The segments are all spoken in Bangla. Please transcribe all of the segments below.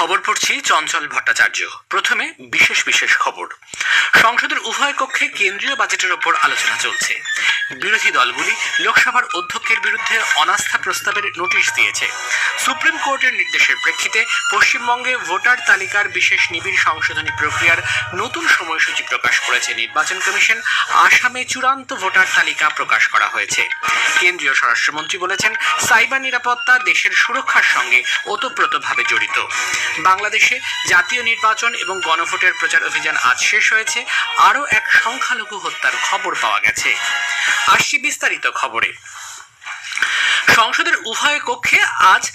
খবর পড়ছি চঞ্চল ভট্টাচার্য। প্রথমে বিশেষ বিশেষ খবর। সংসদের উভয় কক্ষে কেন্দ্রীয় বাজেটের ওপর আলোচনা চলছে। বিরোধী দলগুলি লোকসভার অধ্যক্ষের বিরুদ্ধে অনাস্থা প্রস্তাবের নোটিশ দিয়েছে। সুপ্রিম কোর্টের নির্দেশের প্রেক্ষিতে পশ্চিমবঙ্গে ভোটার তালিকার বিশেষ নিবিড় সংশোধনী প্রক্রিয়ার নতুন সময়সূচি প্রকাশ করেছে নির্বাচন কমিশন। আসামে চূড়ান্ত ভোটার তালিকা প্রকাশ করা হয়েছে। কেন্দ্রীয় স্বরাষ্ট্রমন্ত্রী বলেছেন, সাইবার নিরাপত্তা দেশের সুরক্ষার সঙ্গে ওতপ্রোতভাবে জড়িত। বাংলাদেশে জাতীয় নির্বাচন এবং গণভোটের প্রচার অভিযান আজ শেষ হয়েছে। আরও এক সংখ্যালঘু হত্যার খবর পাওয়া গেছে। আসছি বিস্তারিত খবরে। সংসদের উভয় কক্ষে আজ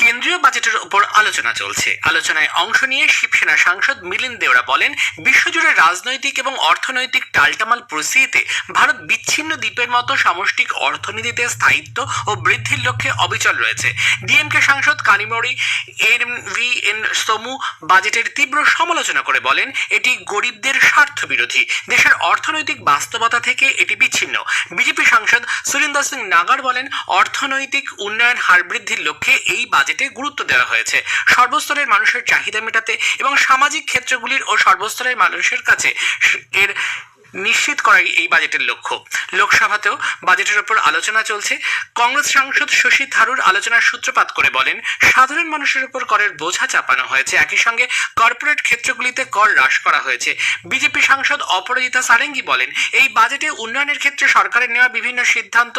কেন্দ্রীয় বাজেটের উপর আলোচনা চলছে। আলোচনায় অংশ নিয়ে শিবসেনা সাংসদ মিলিন্দ দেওরা বলেন, বিশ্বজুড়ে রাজনৈতিক এবং অর্থনৈতিক টালটামাল পরিস্থিতিতে ভারত বিচ্ছিন্ন দ্বীপের মতো সামষ্টিক অর্থনীতিতে স্থায়িত্ব ও বৃদ্ধির লক্ষ্যে অবিচল রয়েছে। ডিএমকে সাংসদ Kanimozhi N V N Somu বাজেটের তীব্র সমালোচনা করে বলেন, এটি গরিবদের স্বার্থ বিরোধী দেশের অর্থনৈতিক বাস্তবতা থেকে এটি বিচ্ছিন্ন। বিজেপি সাংসদ সুরিন্দর সিং নাগার বলেন, অর্থনৈতিক উন্নয়ন হার বৃদ্ধির লক্ষ্যে এই বাজেটে গুরুত্ব দেওয়া হয়েছে। সর্বস্তরের মানুষের চাহিদা মেটাতে এবং সামাজিক ক্ষেত্রগুলির ও সর্বস্তরের মানুষের কাছে এর নিশ্চিত করাই এই বাজেটের লক্ষ্য। লোকসভাতেও বাজেটের ওপর আলোচনা চলছে। কংগ্রেস সাংসদ শশী থারুর আলোচনার সূত্রপাত করে বলেন, সাধারণ মানুষের উপর করের বোঝা চাপানো হয়েছে। একই সঙ্গে কর্পোরেট ক্ষেত্রগুলিতে কর হ্রাস করা হয়েছে। বিজেপি সাংসদ অপরাজিতা সারেঙ্গি বলেন, এই বাজেটে উন্নয়নের ক্ষেত্রে সরকারের নেওয়া বিভিন্ন সিদ্ধান্ত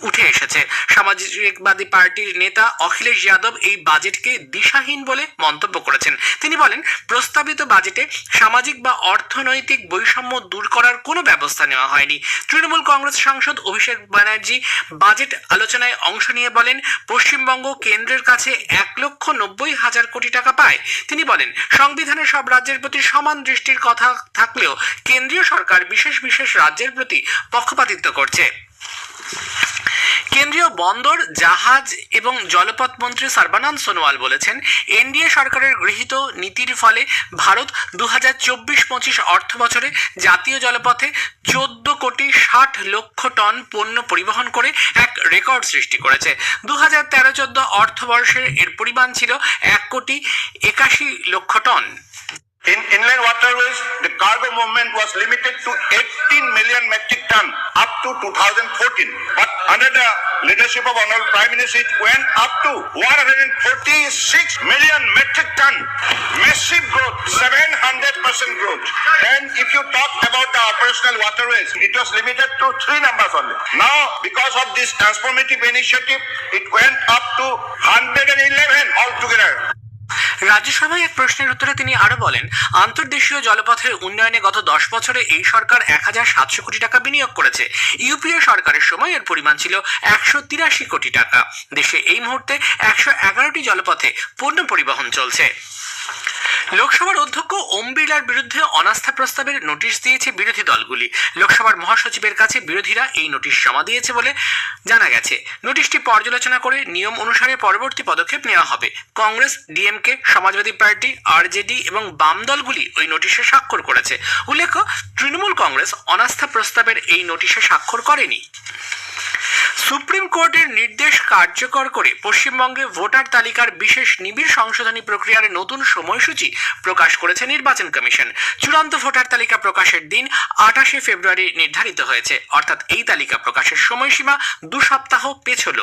উঠে এসেছে। সামাজিকবাদী পার্টির নেতা অখিলেশ যাদব এই বাজেটকে দিশাহীন বলে মন্তব্য করেছেন। তিনি বলেন, প্রস্তাবিত বাজেটে সামাজিক বা অর্থনৈতিক বৈষম্য দূর করার কোনো ব্যবস্থা নেওয়া হয়নি। তৃণমূল কংগ্রেস সাংসদ অভিষেক ব্যানার্জি বাজেট আলোচনায় অংশ নিয়ে বলেন, পশ্চিমবঙ্গ কেন্দ্রের কাছে এক লক্ষ নব্বই হাজার কোটি টাকা পায়। তিনি বলেন সংবিধানের সব রাজ্যের প্রতি সমান দৃষ্টির কথা থাকলেও কেন্দ্রীয় সরকার বিশেষ বিশেষ রাজ্যের প্রতি পক্ষপাতিত্ব করছে। কেন্দ্রীয় বন্দর, জাহাজ এবং জলপথ মন্ত্রী সর্বানন্দ সোনোয়াল বলেছেন, এনডিএ সরকারের গৃহীত নীতির ফলে ভারত দু হাজার চব্বিশ পঁচিশ অর্থ বছরে জাতীয় জলপথে চোদ্দ কোটি ষাট লক্ষ টন পণ্য পরিবহন করে এক রেকর্ড সৃষ্টি করেছে। দু হাজার তেরো চোদ্দ অর্থবর্ষের এর পরিমাণ ছিল এক কোটি একাশি লক্ষ ton. In inland waterways, the cargo movement was limited to 18 million metric ton up to 2014. But under the leadership of Honorable Prime Minister, it went up to 146 million metric ton. Massive growth, 700% growth. And if you talk about the operational waterways, it was limited to three numbers only. Now, because of this transformative initiative, it went up to 111 altogether. রাজ্যসভায় এক প্রশ্নের উত্তরে তিনি আরও বলেন, আন্তর্দেশীয় জলপথের উন্নয়নে গত দশ বছরে এই সরকার এক হাজার সাতশো কোটি টাকা বিনিয়োগ করেছে। ইউপিএ সরকারের সময় এর পরিমাণ ছিল একশো তিরাশি কোটি টাকা। দেশে এই মুহূর্তে একশো এগারোটি জলপথে পণ্য পরিবহন চলছে। লোকসভার অধ্যক্ষ ওম বিড়লার বিরুদ্ধে অনাস্থা প্রস্তাবের নোটিশ দিয়েছে বিরোধী দলগুলি। লোকসভার মহাসচিবের কাছে বিরোধীরা এই নোটিশ জমা দিয়েছে বলে জানা গেছে। নোটিশটি পর্যালোচনা করে নিয়ম অনুসারে পরবর্তী পদক্ষেপ নেওয়া হবে। Congress, DMK, Samajwadi party, RJD এবং বাম দলগুলি ওই নোটিশে স্বাক্ষর করেছে। উল্লেখ্য, তৃণমূল কংগ্রেস অনাস্থা প্রস্তাবের এই নোটিশে স্বাক্ষর করেনি। সুপ্রিম কোর্টের নির্দেশ কার্যকর করে পশ্চিমবঙ্গে ভোটার তালিকার বিশেষ নিবিড় সংশোধনী প্রক্রিয়ার নতুন সময়সূচি প্রকাশ করেছে নির্বাচন কমিশন। চূড়ান্ত ভোটার তালিকা প্রকাশের দিন আঠাশে ফেব্রুয়ারি নির্ধারিত হয়েছে। অর্থাৎ এই তালিকা প্রকাশের সময়সীমা দু সপ্তাহ পেছল।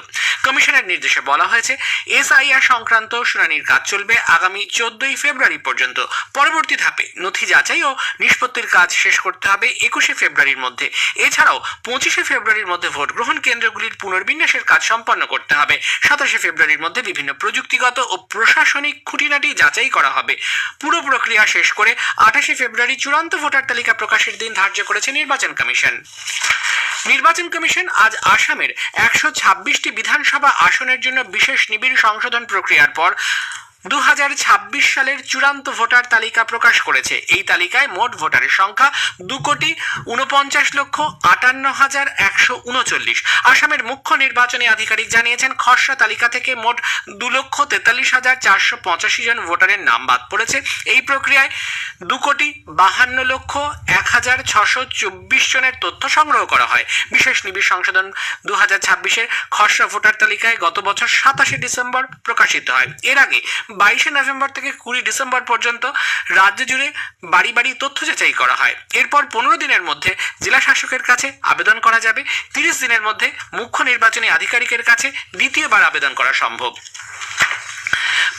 কমিশনের নির্দেশে বলা হয়েছে, এসআইআর সংক্রান্ত শুনানির কাজ চলবে আগামী চোদ্দই ফেব্রুয়ারি পর্যন্ত। পরবর্তী ধাপে নথি যাচাই ও নিষ্পত্তির কাজ শেষ করতে হবে একুশে ফেব্রুয়ারির মধ্যে। এছাড়াও পঁচিশে ফেব্রুয়ারির মধ্যে ভোট গ্রহণ কেন্দ্রগুলির পুনর্বিন্যাসের কাজ সম্পন্ন করতে হবে। সাতাশে ফেব্রুয়ারির মধ্যে বিভিন্ন প্রযুক্তিগত ও প্রশাসনিক খুঁটিনাটি যাচাই করা হবে। পুরো প্রক্রিয়া শেষ করে আঠাশে ফেব্রুয়ারি চূড়ান্ত ভোটার তালিকা প্রকাশের দিন ধার্য করেছে নির্বাচন কমিশন। নির্বাচন কমিশন আজ আসামের একশো ছাব্বিশটি বিধানসভা আসনের জন্য বিশেষ নিবিড় সংশোধন প্রক্রিয়ার পর দু হাজার ছাব্বিশ সালের চূড়ান্ত ভোটার তালিকা প্রকাশ করেছে। এই তালিকায় মোট ভোটারের সংখ্যা দু কোটি উনপঞ্চাশ লক্ষ আটান্ন হাজার একশো উনচল্লিশ আসামের মুখ্য নির্বাচনী আধিকারিক জানিয়েছেন, খসড়া তালিকা থেকে মোট দু লক্ষ তেতাল্লিশ হাজার চারশো পঁচাশি জন ভোটারের নাম বাদ পড়েছে। এই প্রক্রিয়ায় দু কোটি বাহান্ন লক্ষ এক হাজার ছশো চব্বিশ জনের তথ্য সংগ্রহ করা হয়। বিশেষ নিবিড় সংশোধন দু হাজার ছাব্বিশের খসড়া ভোটার তালিকায় গত বছর সাতাশে ডিসেম্বর প্রকাশিত হয়। এর আগে বাইশে নভেম্বর থেকে কুড়ি ডিসেম্বর পর্যন্ত রাজ্য জুড়ে বাড়ি বাড়ি তথ্য যাচাই করা হয়। এরপর পনেরো দিনের মধ্যে জেলা শাসকের কাছে আবেদন করা যাবে। তিরিশ দিনের মধ্যে মুখ্য নির্বাচনী আধিকারিকের কাছে দ্বিতীয়বার আবেদন করা সম্ভব।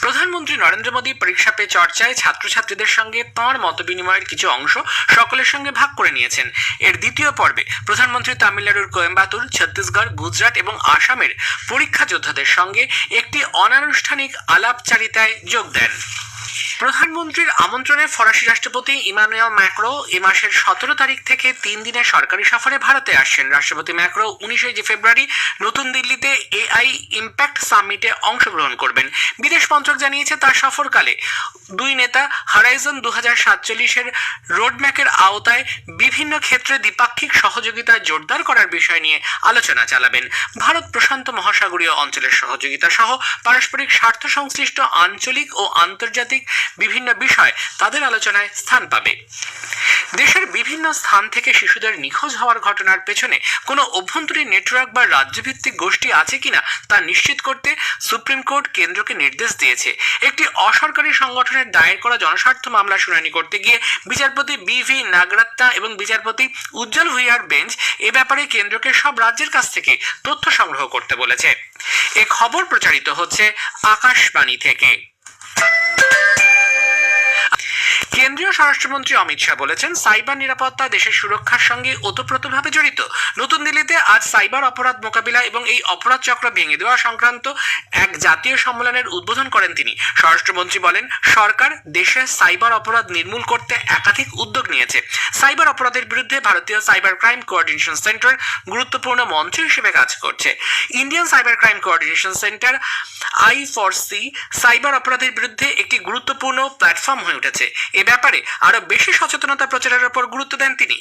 প্রধানমন্ত্রী নরেন্দ্র মোদী পরীক্ষা পে চর্চায় ছাত্রছাত্রীদের সঙ্গে তাঁর মতবিনিময়ের কিছু অংশ সকলের সঙ্গে ভাগ করে নিয়েছেন। এর দ্বিতীয় পর্বে প্রধানমন্ত্রী তামিলনাড়ুর কোয়েম্বাতুর, ছত্তিশগড়, গুজরাট এবং আসামের পরীক্ষা যোদ্ধাদের সঙ্গে একটি অনানুষ্ঠানিক আলাপচারিতায় যোগ দেন। প্রধানমন্ত্রীর আমন্ত্রণে ফরাসি রাষ্ট্রপতি ইমানুয়েল ম্যাক্রো এ মাসের সতেরো তারিখ থেকে তিন দিনের সরকারি সফরে ভারতে আসছেন। রাষ্ট্রপতি ম্যাক্রো উনিশে ফেব্রুয়ারি নতুন দিল্লিতে এআই ইম্প্যাক্ট সামিটে অংশগ্রহণ করবেন। বিদেশ মন্ত্রক জানিয়েছে তার সফরকালে দুই নেতা হারাইজন দু হাজার সাতচল্লিশের রোডম্যাপের আওতায় বিভিন্ন ক্ষেত্রে দ্বিপাক্ষিক সহযোগিতা জোরদার করার বিষয় নিয়ে আলোচনা চালাবেন। ভারত প্রশান্ত মহাসাগরীয় অঞ্চলের সহযোগিতা সহ পারস্পরিক স্বার্থ সংশ্লিষ্ট আঞ্চলিক ও আন্তর্জাতিক বিভিন্ন বিষয় তাদের আলোচনায় স্থান পাবে। দেশের বিভিন্ন স্থান থেকে শিশুদের নিখোঁজ হওয়ার ঘটনার পেছনে কোনো অভ্যন্তরীণ নেটওয়ার্ক বা রাজ্যভিত্তিক গোষ্ঠী আছে কিনা তা নিশ্চিত করতে সুপ্রিম কোর্ট কেন্দ্রকে নির্দেশ দিয়েছে। একটি অসরকারি সংগঠনের দায়ের করা জনস্বার্থ মামলা শুনানি করতে গিয়ে বিচারপতি বি ভি নাগরাত্তা এবং বিচারপতি উজ্জ্বল ভুইয়ার বেঞ্চ এ ব্যাপারে কেন্দ্রকে সব রাজ্যের কাছ থেকে তথ্য সংগ্রহ করতে বলেছে। এ খবর প্রচারিত হচ্ছে আকাশবাণী থেকে। কেন্দ্রীয় স্বরাষ্ট্রমন্ত্রী অমিত শাহ বলেছেন, সাইবার নিরাপত্তা, দেশের সুরক্ষার সঙ্গে ওতপ্রোতভাবে জড়িত। নতুন দিল্লিতে আজ সাইবার অপরাধ মোকাবিলা এবং এই অপরাধ চক্র ভেঙে দেওয়া সংক্রান্ত এক জাতীয় সম্মেলনের উদ্বোধন করেন তিনি। স্বরাষ্ট্রমন্ত্রী বলেন, সরকার দেশে সাইবার অপরাধ নির্মূল করতে একাধিক উদ্যোগ নিয়েছে। সাইবার অপরাধের বিরুদ্ধে ভারতীয় সাইবার ক্রাইম কোঅর্ডিনেশন সেন্টার গুরুত্বপূর্ণ মঞ্চ হিসেবে কাজ করছে। Indian cyber crime coordination centre I four C cyber অপরাধের বিরুদ্ধে একটি গুরুত্বপূর্ণ প্ল্যাটফর্ম হয়ে উঠেছে। এ ব্যাপারে আরও বেশি সচেতনতা প্রচারের উপর গুরুত্ব দেন তিনি।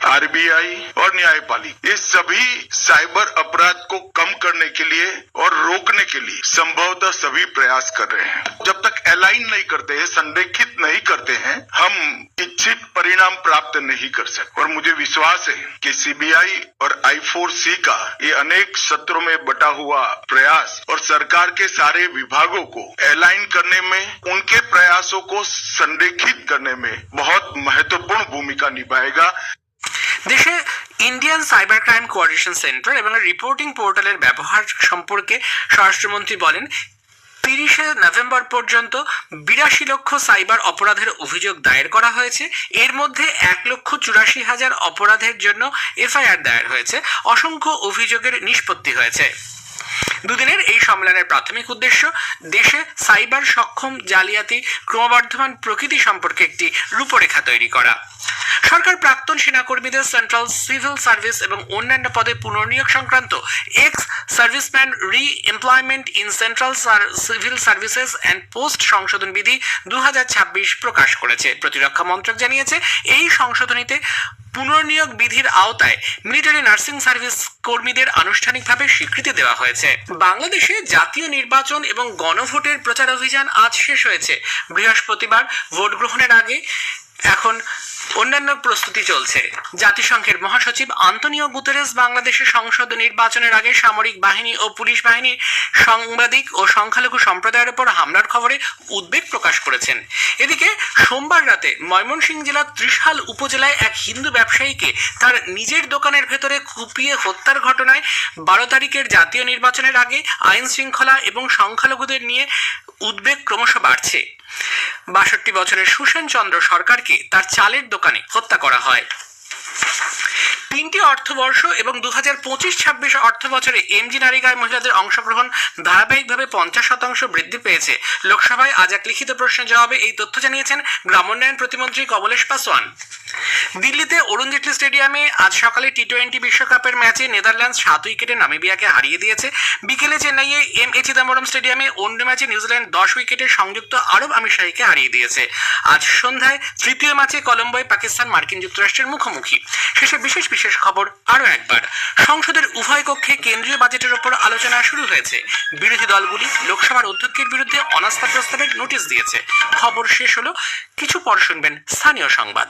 आरबीआई और न्यायपालिका, ये सभी साइबर अपराध को कम करने के लिए और रोकने के लिए संभवतः सभी प्रयास कर रहे हैं। जब तक अलाइन नहीं करते हैं, संरेखित नहीं करते हैं, हम इच्छित परिणाम प्राप्त नहीं कर सकते। और मुझे विश्वास है कि सीबीआई और आई फोर सी का ये अनेक सत्रों में बटा हुआ प्रयास और सरकार के सारे विभागों को अलाइन करने में, उनके प्रयासों को संरेखित करने में बहुत महत्वपूर्ण भूमिका निभाएगा। দেশে Indian cyber crime coordination centre এবং রিপোর্টিং পোর্টালের ব্যবহার সম্পর্কে স্বরাষ্ট্রমন্ত্রী বলেন, তিরিশে নভেম্বর পর্যন্ত বিরাশি লক্ষ সাইবার অপরাধের অভিযোগ দায়ের করা হয়েছে। এর মধ্যে এক লক্ষ চুরাশি হাজার অপরাধের জন্য এফআইআর দায়ের হয়েছে। অসংখ্য অভিযোগের নিষ্পত্তি হয়েছে। দুদিনের এই সম্মেলনের প্রাথমিক উদ্দেশ্য দেশে সাইবার সক্ষম জালিয়াতি, ক্রমবর্ধমান প্রকৃতি সম্পর্কে একটি রূপরেখা তৈরি করা। সরকার প্রাক্তন সেনাকর্মীদের সেন্ট্রাল সিভিল সার্ভিস এবং অন্যান্য পদে পুনর্নিয়োগ সংক্রান্ত ex serviceman re employment in central civil services and post সংশোধন বিধি দু হাজার ছাব্বিশ প্রকাশ করেছে। প্রতিরক্ষা মন্ত্রক জানিয়েছে, এই সংশোধনীতে পুনর্নিয়োগ বিধির আওতায় মিলিটারি নার্সিং সার্ভিস কর্মীদের আনুষ্ঠানিকভাবে স্বীকৃতি দেওয়া হয়েছে। বাংলাদেশে জাতীয় নির্বাচন এবং গণভোটের প্রচার অভিযান আজ শেষ হয়েছে। বৃহস্পতিবার ভোট গ্রহণের আগে এখন অন্যান্য প্রস্তুতি চলছে। জাতিসংঘের মহাসচিব আন্তনিও গুতেরেস বাংলাদেশের সংসদ নির্বাচনের আগে সামরিক বাহিনী ও পুলিশ বাহিনীর সাংবাদিক ও সংখ্যালঘু সম্প্রদায়ের উপর হামলার খবরে উদ্বেগ প্রকাশ করেছেন। এদিকে, সোমবার রাতে ময়মনসিংহ জেলার ত্রিশাল উপজেলায় এক হিন্দু ব্যবসায়ীকে তার নিজের দোকানের ভেতরে কুপিয়ে হত্যার ঘটনায় বারো তারিখের জাতীয় নির্বাচনের আগে আইন শৃঙ্খলা এবং সংখ্যালঘুদের নিয়ে উদ্বেগ ক্রমশ বাড়ছে। বাষট্টি বছরের সুসেন চন্দ্র সরকারকে তার চালের দোকানে হত্যা করা হয়। তিনটি অর্থবর্ষ এবং দু হাজার পঁচিশ ছাব্বিশ অর্থ বছরে এমজি নারিকায় মহিলাদের অংশগ্রহণ ধারাবাহিকভাবে পঞ্চাশ শতাংশ বৃদ্ধি পেয়েছে। লোকসভায় আজ এক লিখিত প্রশ্নের জবাবে এই তথ্য জানিয়েছেন গ্রামোন্নয়ন প্রতিমন্ত্রী কমলেশ পাসওয়ান দিল্লিতে অরুণ জেটলি স্টেডিয়ামে আজ সকালে টি টোয়েন্টি বিশ্বকাপের ম্যাচে নেদারল্যান্ডস সাত উইকেটে নামিবিয়াকে হারিয়ে দিয়েছে। বিকেলে চেন্নাইয়ে এম এ চিদাম্বরম স্টেডিয়ামে অন্য ম্যাচে নিউজিল্যান্ড দশ উইকেটে সংযুক্ত আরব আমির শাহীকে হারিয়ে দিয়েছে। আজ সন্ধ্যায় তৃতীয় ম্যাচে কলম্বোয় পাকিস্তান মার্কিন যুক্তরাষ্ট্রের মুখোমুখি। শেষে বিশেষ বিশেষ খবর আরও একবার। সংসদের উভয় কক্ষে কেন্দ্রীয় বাজেটের ওপর আলোচনা শুরু হয়েছে। বিরোধী দলগুলি লোকসভার অধ্যক্ষের বিরুদ্ধে অনাস্থা প্রস্তাবের নোটিশ দিয়েছে। খবর শেষ হলো, কিছু পর শুনবেন স্থানীয় সংবাদ।